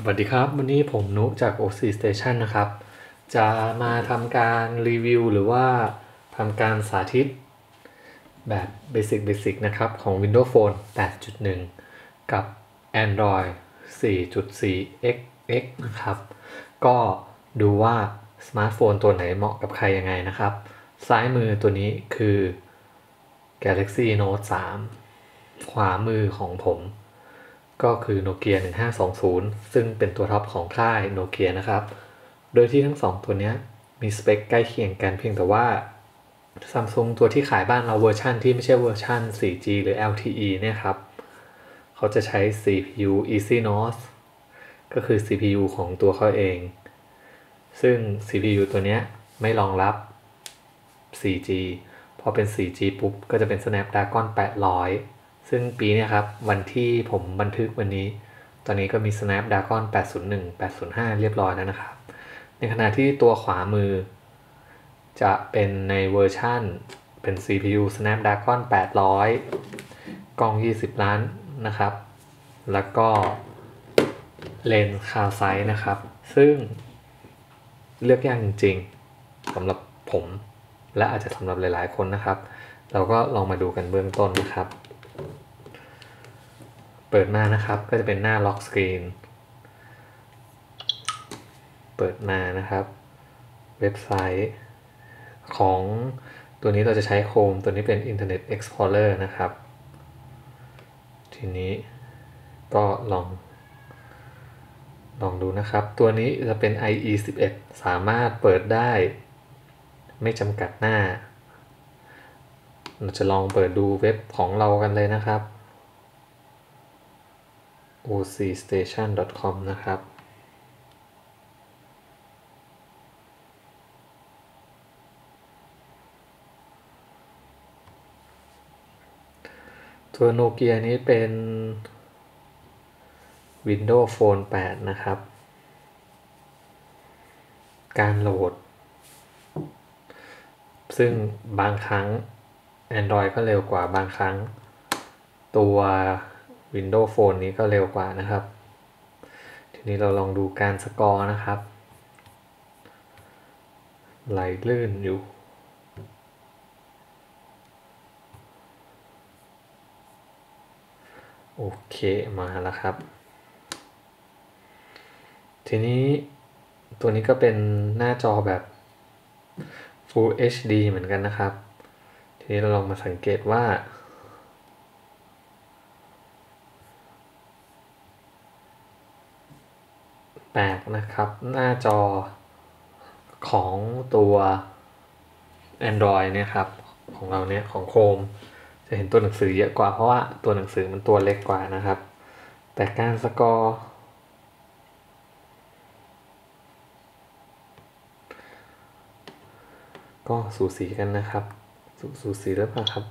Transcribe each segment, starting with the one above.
สวัสดีครับ วันนี้ผมนุจาก OC Station นะครับ จะมาทำการรีวิวหรือว่าทำการสาธิตแบบเบสิกเบสิกนะครับ ของ Windows Phone 8.1 กับ Android 4.4 XX นะครับ ก็ดูว่าสมาร์ทโฟนตัวไหนเหมาะกับใครยังไงนะครับ ซ้ายมือตัวนี้คือ Galaxy Note 3 ขวามือของผม ก็คือ Nokia 1520 ซึ่งเป็นตัวท็อปของค่าย Nokia นะครับ โดยที่ทั้งสองตัวนี้มีสเปคใกล้เคียงกันเพียงแต่ว่า Samsung ตัวที่ขายบ้านเราเวอร์ชันที่ไม่ใช่เวอร์ชัน 4G หรือ LTE เนี่ยครับ เขาจะใช้ CPU Exynos ก็คือ CPU ของตัวเขาเอง ซึ่ง CPU ตัวนี้ไม่รองรับ 4G พอเป็น 4G ปุ๊บ ก็จะเป็น Snapdragon 800 ซึ่งปีเนี้ยครับ วันที่ผมบันทึกวันนี้ ตอนนี้ก็มี Snapdragon 801 805 เรียบร้อยแล้วนะครับ ในขณะที่ตัวขวามือ จะเป็นในเวอร์ชันเป็น CPU Snapdragon 800 กล้อง 20 ล้านนะครับ แล้วก็เลนส์คาไซส์นะครับ ซึ่งเลือกยากจริงๆสำหรับผม และอาจจะสำหรับหลายๆคนนะครับ เราก็ลองมาดูกันเบื้องต้นนะครับ เปิดมานะครับ ก็จะเป็นหน้าล็อกสกรีน เปิดมานะครับ เว็บไซต์ของตัวนี้เราจะใช้โคม ตัวนี้เป็น Internet Explorer นะครับ ทีนี้ก็ลอง ลองดูนะครับ ตัวนี้จะเป็น IE 11 สามารถเปิดได้ ไม่จำกัดหน้า เราจะลองเปิดดูเว็บของเรากันเลยนะครับ ocstation.com นะครับ ตัวโนเกียนี้เป็น Windows Phone 8 นะครับ การโหลด ซึ่งบางครั้ง Android ก็เร็วกว่าบางครั้งตัว Windows Phone นี้ก็เร็วกว่านะครับ ทีนี้เราลองดูการสกอร์นะครับ ไหลลื่นอยู่ โอเคมาแล้วครับ ทีนี้ตัวนี้ก็เป็นหน้าจอแบบ Full HD เหมือนกันนะครับ ทีนี้เราลองมาสังเกตว่า แปลกนะครับ หน้าจอของตัว Android เนี่ยครับ ของเราเนี่ยของโคมจะเห็นตัวหนังสือเยอะกว่าเพราะว่าตัวหนังสือมันตัวเล็กกว่านะครับ แต่การสกอร์ก็สูสีกันนะครับ สสูสีหรือเปล่าครับ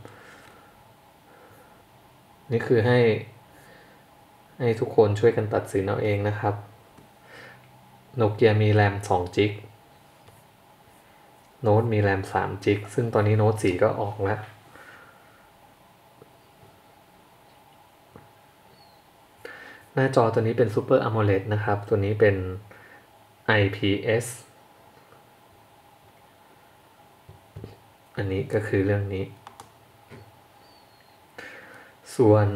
นี่คือให้ ให้ทุกคนช่วยกันตัดสินเอาเองนะครับ โนเกียมีแรม2จิกโน้ตมีแรม3จิกซึ่งตอนนี้โน้ต4ก็ออกแล้ว หน้าจอตัวนี้เป็น Super AMOLED นะครับ ตัวนี้เป็น IPS อันนี้ก็คือเรื่องนี้ ส่วน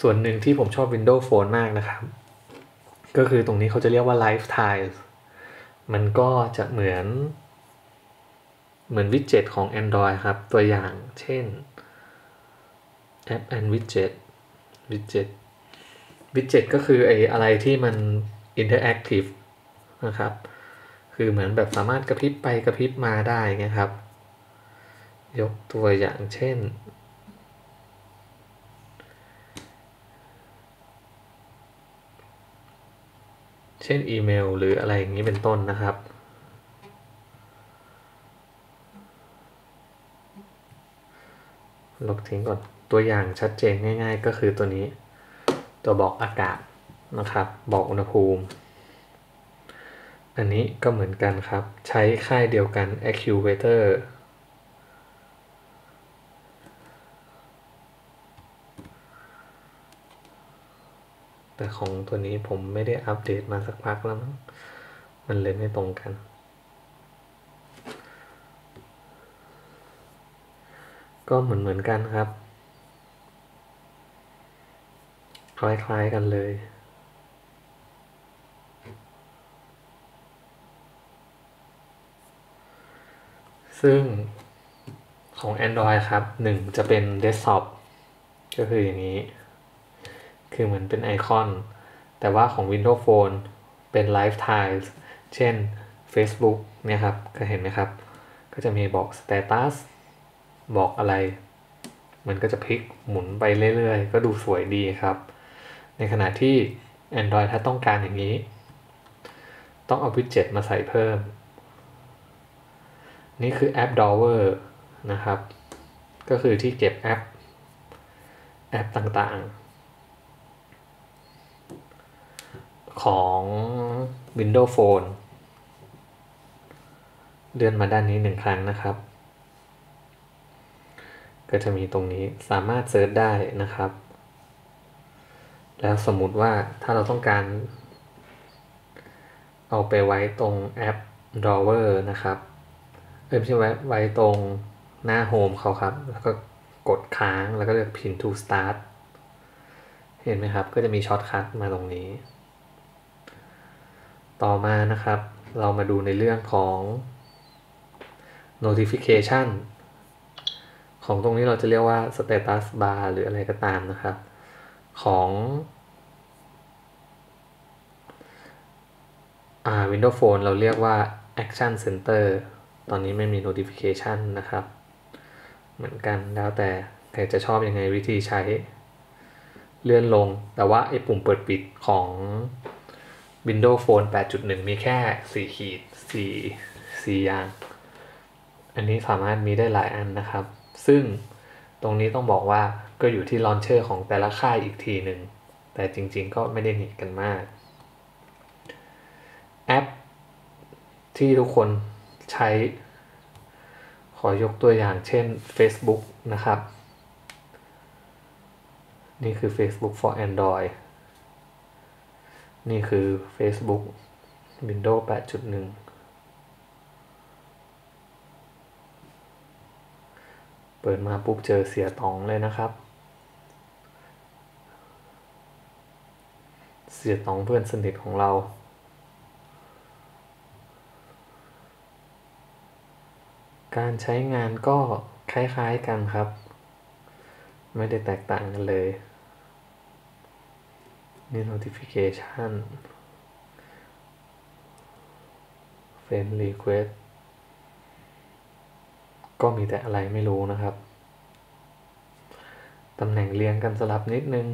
ส่วนหนึ่งที่ผมชอบ Windows Phone มากนะครับ ก็คือตรงนี้เขาจะเรียกว่า Lifestyle มันก็จะเหมือน เหมือนวิดเจ็ตของ Android ครับ ตัวอย่างเช่น App and Widget Widget Widget ก็คือไอ้อะไรที่มัน Interactive นะครับ คือเหมือนแบบสามารถกระพริบไปกระพริบมาได้ไงครับ ยกตัวอย่างเช่น เช่นอีเมล หรืออะไรอย่างนี้เป็นต้นนะครับ ลบทิ้งก่อนตัวอย่างชัดเจนง่าย ๆ ก็คือตัวนี้ ตัวบอกอากาศนะครับ บอกอุณหภูมิ อันนี้ก็เหมือนกันครับ ใช้ค่ายเดียวกัน Actuator แต่ของตัวนี้ผมไม่ได้อัปเดตมาสักพักแล้วมั้งมันเลยไม่ตรงกัน ก็เหมือนเหมือนกันครับ คล้ายๆกันเลยซึ่งของ Android ครับหนึ่งจะเป็น Desktop ก็คืออย่างนี้ คือเหมือนเป็นไอคอน แต่ว่าของ Windows Phone เป็น Live Tiles เช่น Facebook เนี่ยครับ ก็เห็นไหมครับ ก็จะมีบอก Status บอกอะไร มันก็จะพลิกหมุนไปเรื่อยๆ ก็ดูสวยดีครับ ในขณะที่ Android ถ้าต้องการอย่างนี้ ต้องเอาวิดเจ็ตมาใส่เพิ่ม นี่คือแอป Drawer นะครับ ก็คือที่เก็บแอปแอปต่างๆ ของ Windows Phone เลื่อนมาด้านนี้หนึ่งครั้งนะครับ ก็จะมีตรงนี้สามารถเซิร์ชได้นะครับ แล้วสมมุติว่าถ้าเราต้องการ เอาไปไว้ตรงแอป Drawer นะครับเอ้ยไม่ใช่ไว้ไว้ตรงหน้าโฮมเขาครับ แล้วก็กดค้างแล้วก็เลือก Pin to Start เห็นไหมครับ ก็จะมีช็อตคัทมาตรงนี้ ต่อมานะครับ เรามาดูในเรื่องของ notification ของตรงนี้เราจะเรียกว่า status bar หรืออะไรก็ตามนะครับ ของอ่า Windows Phone เราเรียกว่า Action Center ตอนนี้ไม่มี notification นะครับ เหมือนกันแล้วแต่ใครจะชอบยังไงวิธีใช้ เลื่อนลง แต่ว่าไอ้ปุ่มเปิดปิดของ Windows Phone 8.1 มีแค่ 4 ขีด 4 4 อย่าง อันนี้สามารถมีได้หลายอันนะครับ ซึ่งตรงนี้ต้องบอกว่าก็อยู่ที่ลอนเชอร์ของแต่ละค่ายอีกทีหนึ่ง แต่จริงๆก็ไม่ได้หนีกันมาก แอปที่ทุกคนใช้ ขอยกตัวอย่างเช่น Facebook นะครับ นี่คือ Facebook for Android นี่คือ Facebook Windows 8.1 เปิดมาปุ๊บเจอเสียตองเลยนะครับ เสียตองเพื่อนสนิทของเรา การใช้งานก็คล้ายๆกันครับ ไม่ได้แตกต่างกันเลย นี่ notification friend request ก็มีแต่อะไรไม่รู้นะครับ ตำแหน่งเรียงกันสลับนิดนึง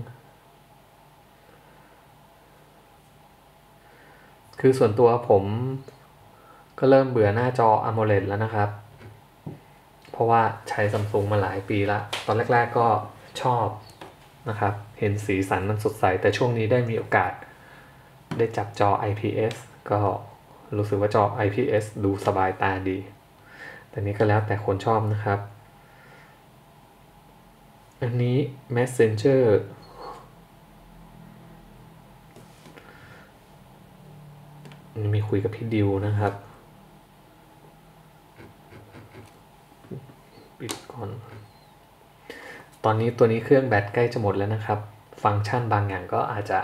คือส่วนตัวผมก็เริ่มเบื่อหน้าจอ AMOLED แล้วนะครับ เพราะว่าใช้ซัมซุงมาหลายปีละ ตอนแรก ๆก็ชอบนะครับ เห็นสีสันมันสดใส แต่ช่วงนี้ได้มีโอกาส ได้จับจอ IPS ก็รู้สึกว่าจอ IPS ดูสบายตาดี แต่นี้ก็แล้วแต่คนชอบนะครับ อันนี้ Messenger นี่มีคุยกับพี่ดิวนะครับ ปิดก่อน ตอนนี้ตัวนี้เครื่องแบตใกล้จะหมดแล้วนะครับ ฟังก์ชันบางอย่างก็อาจจะ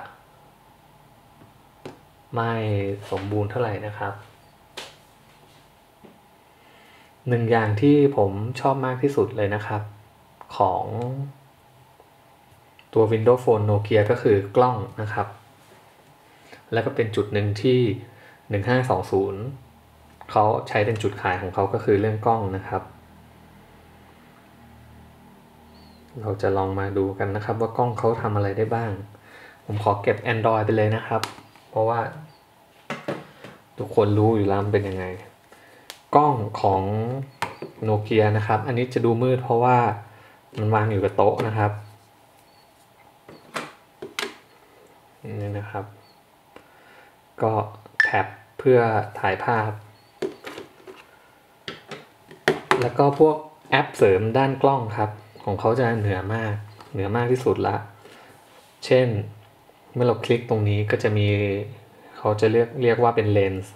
ไม่สมบูรณ์เท่าไหร่นะครับหนึ่งอย่างที่ผมชอบมากที่สุดเลยนะครับ ของตัว Windows Phone Nokia ก็คือกล้องนะครับ แล้วก็เป็นจุดหนึ่งที่ 1520 เขาใช้เป็นจุดขายของเขาก็คือเรื่องกล้องนะครับ เราจะลองมาดูกันนะครับว่ากล้องเขาทำอะไรได้บ้าง ผมขอเก็บ Android ไปเลยนะครับ เพราะว่า ทุกคนรู้อยู่แล้วมันเป็นยังไง กล้องของโนเกียนะครับ อันนี้จะดูมืดเพราะว่ามันวางอยู่กับโต๊ะนะครับนี่นะครับ ก็แท็บเพื่อถ่ายภาพ แล้วก็พวกแอปเสริมด้านกล้องครับ ของเขาจะเหนือมาก เหนือมากที่สุดละ เช่นเมื่อเราคลิกตรงนี้ก็จะมีเขาจะเรียกเรียกว่าเป็นเลนส์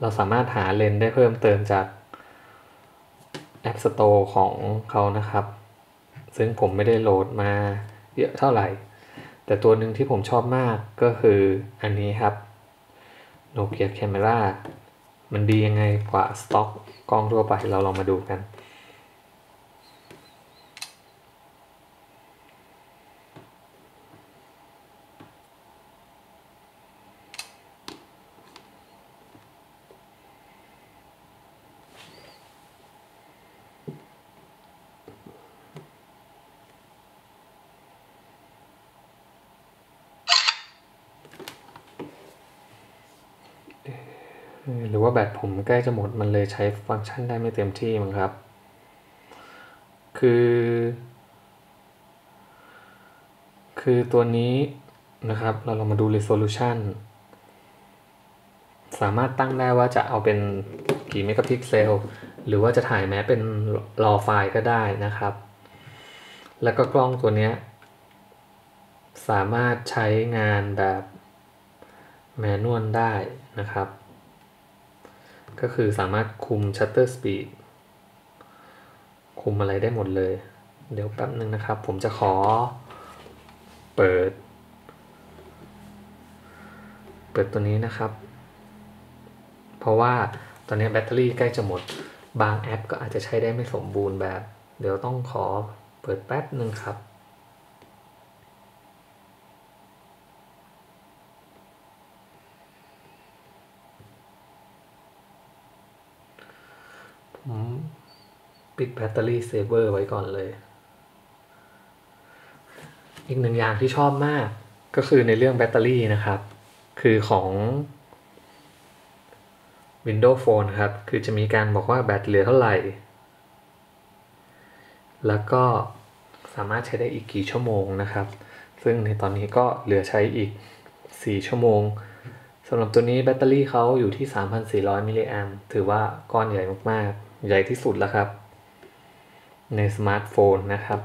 เราสามารถหาเลนส์ได้เพิ่มเติมจาก App Store ของเขานะครับ ซึ่งผมไม่ได้โหลดมาเยอะเท่าไหร่ แต่ตัวหนึ่งที่ผมชอบมากก็คืออันนี้ครับ Nokia Camera มันดียังไงกว่าสต็อกกล้องทั่วไปเราลองมาดูกัน หรือว่าแบตผม ใกล้จะหมดมันเลยใช้ฟังก์ชันได้ไม่เต็มที่มั้งครับ คือ คือตัวนี้นะครับ เราลองมาดู resolution สามารถตั้งได้ว่าจะเอาเป็นกี่เมกะพิกเซล หรือว่าจะถ่ายแม้เป็นรอไฟล์ก็ได้นะครับ แล้วก็กล้องตัวนี้ สามารถใช้งานแบบแมนนวลได้นะครับ ก็คือสามารถคุม shutter speed คุมอะไรได้หมดเลย เดี๋ยวแป๊บนึงนะครับ ผมจะขอเปิด เปิดตัวนี้นะครับ เพราะว่าตอนนี้แบตเตอรี่ใกล้จะหมด บางแอปก็อาจจะใช้ได้ไม่สมบูรณ์แบบ เดี๋ยวต้องขอเปิดแป๊บนึงครับ ปิดแบตเตอรี่เซเวอร์ไว้ก่อนเลย อีกหนึ่งอย่างที่ชอบมากก็คือในเรื่องแบตเตอรี่นะครับ คือของ Windows Phone ครับ คือจะมีการบอกว่าแบตเหลือเท่าไหร่ แล้วก็สามารถใช้ได้อีกกี่ชั่วโมงนะครับ ซึ่งในตอนนี้ก็เหลือใช้อีก 4 ชั่วโมงสำหรับตัวนี้แบตเตอรี่เขาอยู่ที่ 3,400 มิลลิแอมถือว่าก้อนใหญ่มากๆ ใหญ่ที่สุดแล้วครับ ในสมาร์ทโฟนนะครับ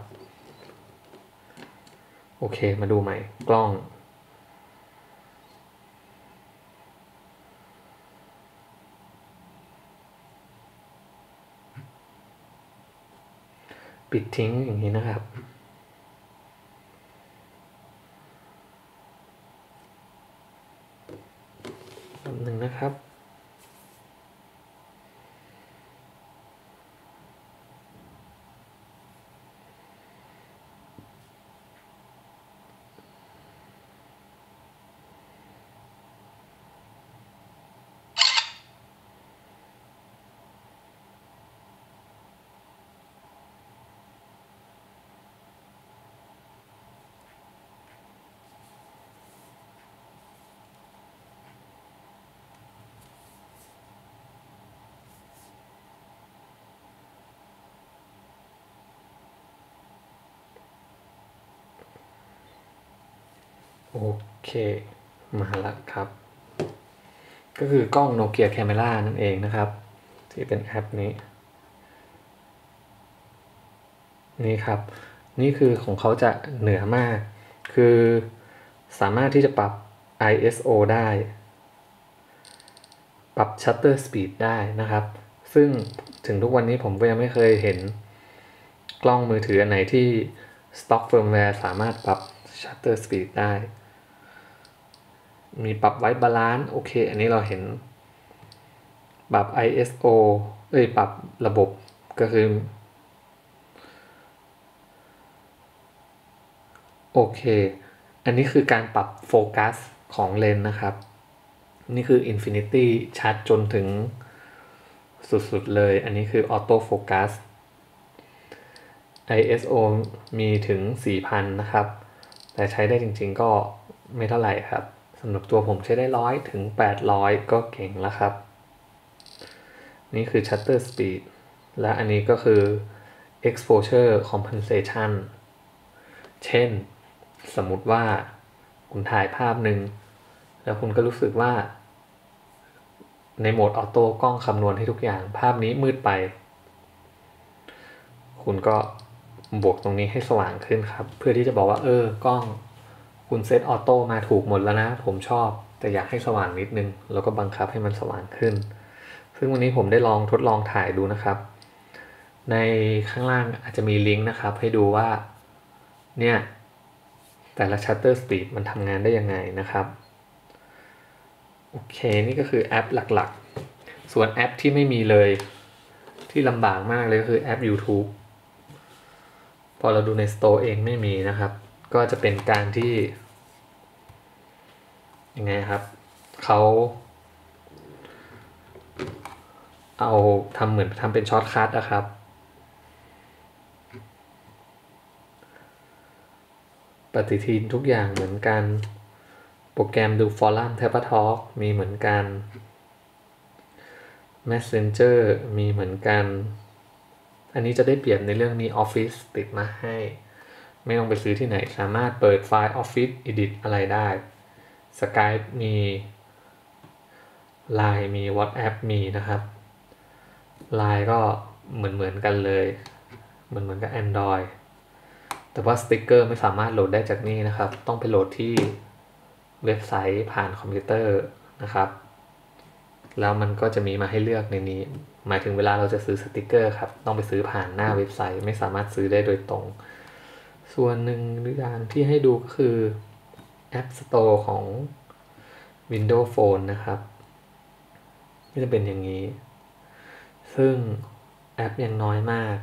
โอเคมาดูใหม่กล้อง ปิดทิ้งอย่างนี้นะครับหนึ่งนะครับ โอเค มาแล้วครับ ก็คือกล้อง Nokia Camera นั่นเองนะครับ ที่เป็นแอปนี้ นี่ครับ นี่คือของเขาจะเหนือมาก คือสามารถที่จะปรับ ISO ได้ ปรับ Shutter Speed ได้นะครับ ซึ่งถึงทุกวันนี้ผมก็ยังไม่เคยเห็นกล้องมือถืออันไหนที่ Stock Firmware สามารถปรับ Shutter Speed ได้ มีปรับไว้บาลานซ์โอเค อันนี้เราเห็น ปรับ ISO เอ้ยปรับระบบก็คือ โอเค อันนี้คือการปรับโฟกัสของเลนส์นะครับ นี่คือ Infinity ชัดจนถึงสุด ๆ เลย อันนี้คือ Auto Focus ISO มีถึง 4,000 นะครับ แต่ใช้ได้จริง ๆ ก็ไม่เท่าไหร่ครับ สำหรับตัวผมใช้ได้ร้อยถึง 800 ก็เก่งแล้วครับ นี่คือ Shutter Speed และอันนี้ก็คือ Exposure Compensation เช่น สมมติว่าคุณถ่ายภาพหนึ่ง แล้วคุณก็รู้สึกว่า ในโหมดออโต้กล้องคำนวณให้ทุกอย่าง ภาพนี้มืดไป คุณก็บวกตรงนี้ให้สว่างขึ้นครับ เพื่อที่จะบอกว่า เออกล้อง คุณเซตออโต้มาถูกหมดแล้วนะ ผมชอบ แต่อยากให้สว่างนิดนึง แล้วก็บังคับให้มันสว่างขึ้น ซึ่งวันนี้ผมได้ลองทดลองถ่ายดูนะครับ ในข้างล่างอาจจะมีลิงก์นะครับ ให้ดูว่า เนี่ย แต่ละชัตเตอร์สปีดมันทำงานได้ยังไงนะครับ โอเค นี่ก็คือแอปหลักๆ ส่วนแอปที่ไม่มีเลย ที่ลำบากมากเลยก็คือแอป YouTube พอเราดูใน Store เองไม่มีนะครับ ก็จะเป็นการที่ยังไงครับเขาเอาทำเหมือนทำเป็นช็อตคัทนะครับ ปฏิทินทุกอย่างเหมือนกัน โปรแกรมดูฟอรัมแทบทอ l k มีเหมือนกัน Messenger มีเหมือนกัน อันนี้จะได้เปรียบในเรื่องมี Office ติดมาให้ ไม่ต้องไปซื้อที่ไหน สามารถเปิดไฟล์ Office Edit อะไรได้ Skype มี Line มี WhatsApp มีนะครับ Line ก็เหมือนเหมือนกันเลย เหมือนเหมือนกับ Android แต่ว่าสติกเกอร์ไม่สามารถโหลดได้จากนี่นะครับ ต้องไปโหลดที่เว็บไซต์ผ่านคอมพิวเตอร์นะครับ แล้วมันก็จะมีมาให้เลือกในนี้ หมายถึงเวลาเราจะซื้อสติกเกอร์ครับ ต้องไปซื้อผ่านหน้าเว็บไซต์ ไม่สามารถซื้อได้โดยตรง ส่วนหนึ่งอย่างที่ให้ดูก็คือ App Store ของ Windows Phone นะครับนี่จะเป็นอย่างนี้ ซึ่งแอปยังน้อยมาก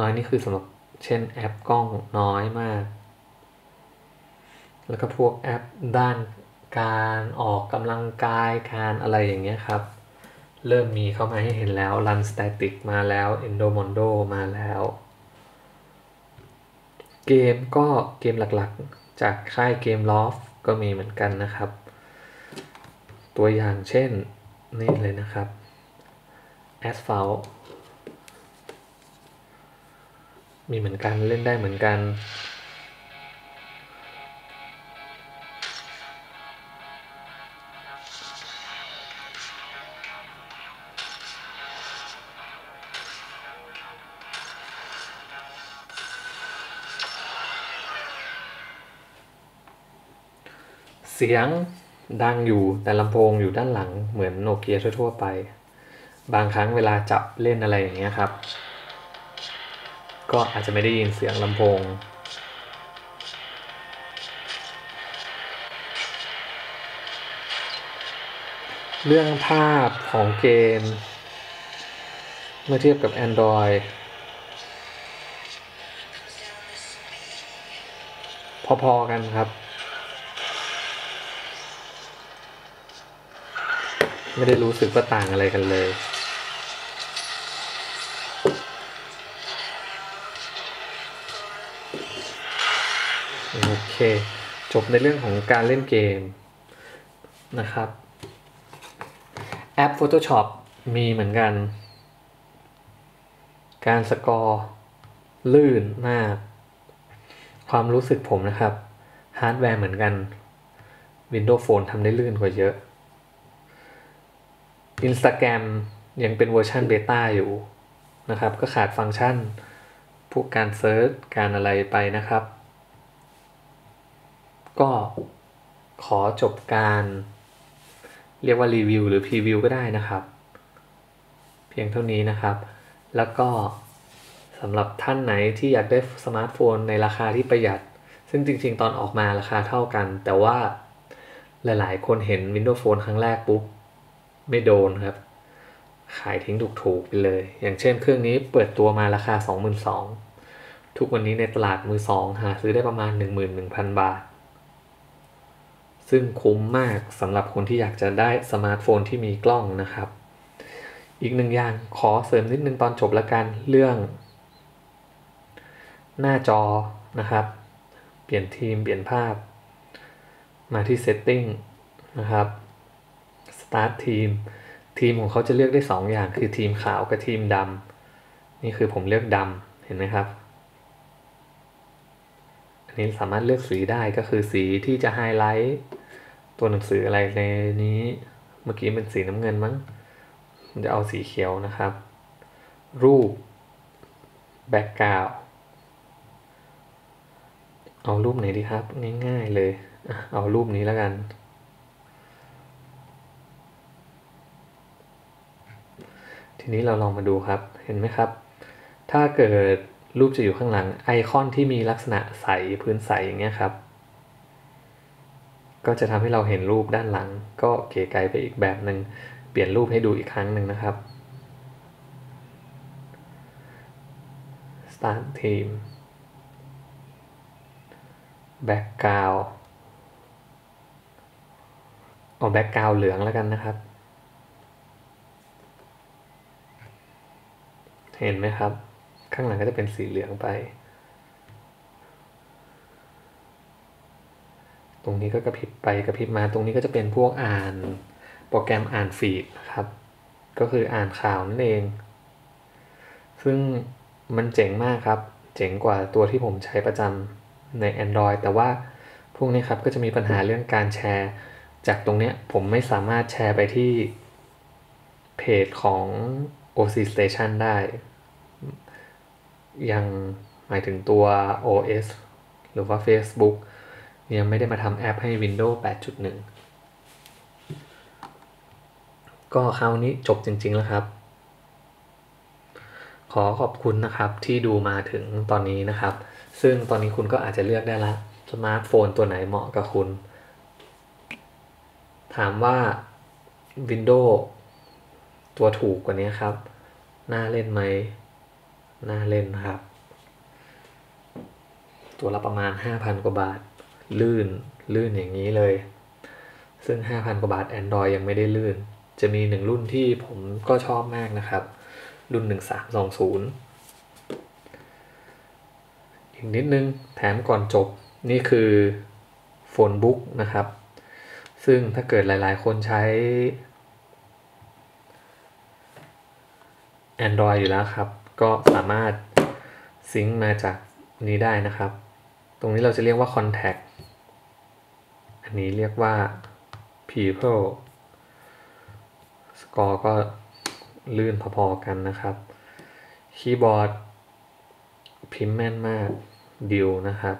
น้อยนี่คือสำหรับเช่นแอปกล้องน้อยมาก แล้วก็พวกแอปด้านการออกกำลังกายการอะไรอย่างเงี้ยครับ เริ่มมีเข้ามาให้เห็นแล้ว Run Static มาแล้ว Endomondo มาแล้ว เกมก็เกมหลักๆ จากค่ายเกมลอฟก็มีเหมือนกันนะครับ ตัวอย่างเช่นนี่เลยนะครับ Asphalt มีเหมือนกันเล่นได้เหมือนกัน สียงดังอยู่แต่ลำโพงอยู่ด้านหลังเหมือนโนเกียทั่วๆไป บางครั้งเวลาจับเล่นอะไรอย่างเงี้ยครับ ก็อาจจะไม่ได้ยินเสียงลำโพง เรื่องภาพของเกม เมื่อเทียบกับ Android พอๆกันครับ ไม่ได้รู้สึกว่าต่างอะไรกันเลย โอเค จบในเรื่องของการเล่นเกมนะครับ แอป Photoshop มีเหมือนกัน การสกอร์ ลื่นมาก ความรู้สึกผมนะครับ ฮาร์ดแวร์เหมือนกัน Windows Phone ทำได้ลื่นกว่าเยอะ Instagram ยังเป็นเวอร์ชันเบต้าอยู่นะครับ ก็ขาดฟังก์ชันพวกการเซิร์ชการอะไรไปนะครับ ก็ขอจบการเรียกว่ารีวิวหรือพรีวิวก็ได้นะครับ เพียงเท่านี้นะครับ แล้วก็สำหรับท่านไหนที่อยากได้สมาร์ทโฟนในราคาที่ประหยัด ซึ่งจริงๆ ตอนออกมาราคาเท่ากัน แต่ว่าหลายๆ คนเห็น Windows Phone ครั้งแรกปุ๊บ ไม่โดนครับ ขายทิ้งถูกๆไปเลย อย่างเช่นเครื่องนี้เปิดตัวมาราคา 22,000ทุกวันนี้ในตลาดมือสองหาซื้อได้ประมาณ 11,000 บาท ซึ่งคุ้มมากสำหรับคนที่อยากจะได้สมาร์ทโฟนที่มีกล้องนะครับ อีกหนึ่งอย่างขอเสริมนิดนึงตอนจบละกันเรื่อง หน้าจอนะครับ เปลี่ยนทีมเปลี่ยนภาพ มาที่ Setting นะครับ Start ทีมทีมของเขาจะเลือกได้ 2 อย่างคือทีมขาวกับทีมดำนี่คือผมเลือกดำเห็นไหมครับ อันนี้สามารถเลือกสีได้ก็คือสีที่จะไฮไลท์ตัวหนังสืออะไรในนี้เมื่อกี้เป็นสีน้ำเงินมั้งมันจะเอาสีเขียวนะครับ รูปแบ็กกราวเอารูปไหนดีครับ ง่ายๆเลย เอารูปนี้แล้วกัน ทีนี้เราลองมาดูครับ เห็นไหมครับ ถ้าเกิดรูปจะอยู่ข้างหลังไอคอนที่มีลักษณะใสพื้นใสอย่างเงี้ยครับ ก็จะทำให้เราเห็นรูปด้านหลัง ก็เก๋ไกลไปอีกแบบหนึ่งเปลี่ยนรูปให้ดูอีกครั้งหนึ่งนะครับ start team background เอา background เหลืองแล้วกันนะครับ เห็นไหมครับ ข้างหลังก็จะเป็นสีเหลืองไป ตรงนี้ก็กระพริบไปกระพริบมาตรงนี้ก็จะเป็นพวกอ่านโปรแกรมอ่านฟีดนะครับ ก็คืออ่านข่าวนั่นเอง ซึ่งมันเจ๋งมากครับ เจ๋งกว่าตัวที่ผมใช้ประจำใน Android แต่ว่าพวกนี้ครับก็จะมีปัญหาเรื่องการแชร์ จากตรงเนี้ยผมไม่สามารถแชร์ไปที่เพจของ OC Station ได้ ยังหมายถึงตัว OS หรือว่า Facebook ยังไม่ได้มาทำแอปให้ Windows 8.1 ก็คราวนี้จบจริง ๆ แล้วครับ ขอขอบคุณนะครับที่ดูมาถึงตอนนี้นะครับ ซึ่งตอนนี้คุณก็อาจจะเลือกได้ละสมาร์ทโฟนตัวไหนเหมาะกับคุณ ถามว่า Windows ตัวถูกกว่านี้ครับ น่าเล่นไหม น่าเล่นครับ ตัวละประมาณ 5,000 กว่าบาท ลื่น ลื่นอย่างนี้เลย ซึ่ง 5,000 กว่าบาท Android ยังไม่ได้ลื่น จะมีหนึ่งรุ่นที่ผมก็ชอบมากนะครับ รุ่น 1320 อีกนิดนึง แถมก่อนจบ นี่คือโฟนบุ๊กนะครับ ซึ่งถ้าเกิดหลายๆ คนใช้ Android อยู่แล้วครับ ก็สามารถซิงค์มาจากนี้ได้นะครับ ตรงนี้เราจะเรียกว่า contact อันนี้เรียกว่า people score ก็ลื่นพอๆกันนะครับ คีย์บอร์ด พิมพ์แม่นมากดิวนะครับ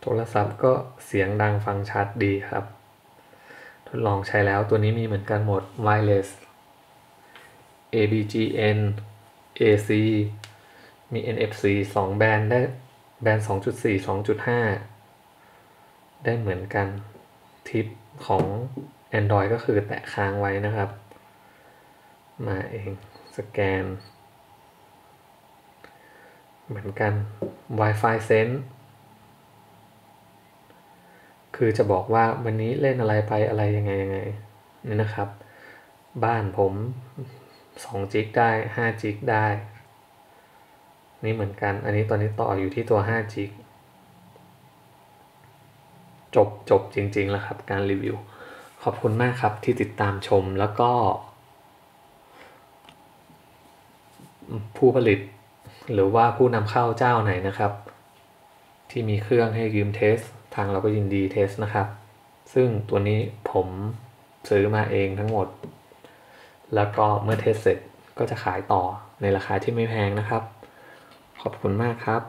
โทรศัพท์ก็เสียงดังฟังชัดดีครับ ทดลองใช้แล้วตัวนี้มีเหมือนกันหมด wireless ABGN AC มี NFC 2 แบนด์ได้แบนด์2.4 2.5 ได้เหมือนกันทิปของ Android ก็คือแตะค้างไว้นะครับ มาเองสแกน เหมือนกัน Wi-Fi Sense คือจะบอกว่าวันนี้เล่นอะไรไปอะไรยังไงยังไงนี่นะครับ บ้านผม 2จิกได้5จิกได้ นี่เหมือนกัน อันนี้ตอนนี้ต่ออยู่ที่ตัว5จิกจบจบจริงๆแล้วครับการรีวิว ขอบคุณมากครับที่ติดตามชมแล้วก็ ผู้ผลิตหรือว่าผู้นำเข้าเจ้าไหนนะครับ ที่มีเครื่องให้ยืมเทส ทางเราก็ยินดีเทสนะครับ ซึ่งตัวนี้ผมซื้อมาเองทั้งหมด แล้วก็เมื่อเทสเสร็จก็จะขายต่อในราคาที่ไม่แพงนะครับ ขอบคุณมากครับ